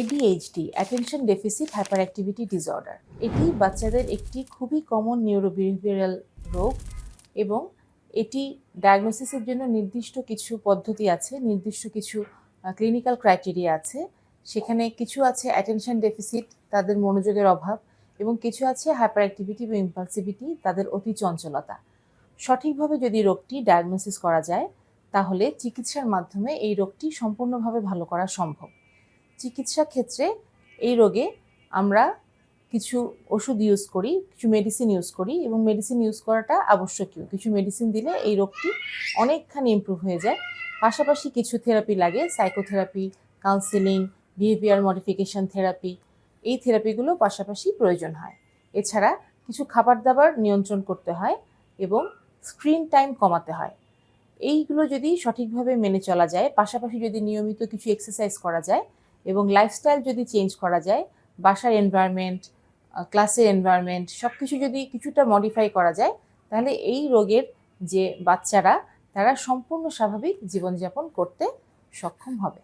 ADHD attention deficit hyperactivity disorder এটি বাচ্চাদের একটি খুবই কমন নিউরোবিহেভিয়ারাল রোগ এবং এটি ডায়াগনোসিসের জন্য নির্দিষ্ট কিছু পদ্ধতি আছে, নির্দিষ্ট কিছু ক্লিনিক্যাল ক্রাইটেরিয়া আছে। সেখানে কিছু আছে অ্যাটেনশন ডেফিসিট তাদের মনোযোগের অভাব এবং কিছু আছে হাইপার অ্যাক্টিভিটি বা ইম্পালসিভিটি তাদের অতি চঞ্চলতা। সঠিকভাবে যদি রোগটি ডায়াগনোসিস করা যায়, তাহলে চিকিৎসার মাধ্যমে এই রোগটি সম্পূর্ণভাবে ভালো করা সম্ভব। চিকিৎসা ক্ষেত্রে এই রোগে আমরা কিছু ওষুধ ইউজ করি, কিছু মেডিসিন ইউজ করি এবং মেডিসিন ইউজ করাটা আবশ্যকীয়। কিছু মেডিসিন দিলে এই রোগটি অনেকখানি ইমপ্রুভ হয়ে যায়। পাশাপাশি কিছু থেরাপি লাগে psychotherapy counselling behaviour modification therapy এই থেরাপিগুলো পাশাপাশি প্রয়োজন হয়। এছাড়া কিছু খাবার দাবার নিয়ন্ত্রণ করতে হয় এবং স্ক্রিন টাইম কমাতে হয়। এইগুলো যদি সঠিকভাবে মেনে চলা যায়, পাশাপাশি যদি নিয়মিত কিছু এক্সারসাইজ করা যায় এবং লাইফস্টাইল যদি চেঞ্জ করা যায়, বাসার এনভায়রনমেন্ট ক্লাসের এনভায়রনমেন্ট সব কিছু যদি কিছুটা মডিফাই করা যায়, তাহলে এই রোগের যে বাচ্চারা, তারা সম্পূর্ণ স্বাভাবিক জীবনযাপন করতে সক্ষম হবে।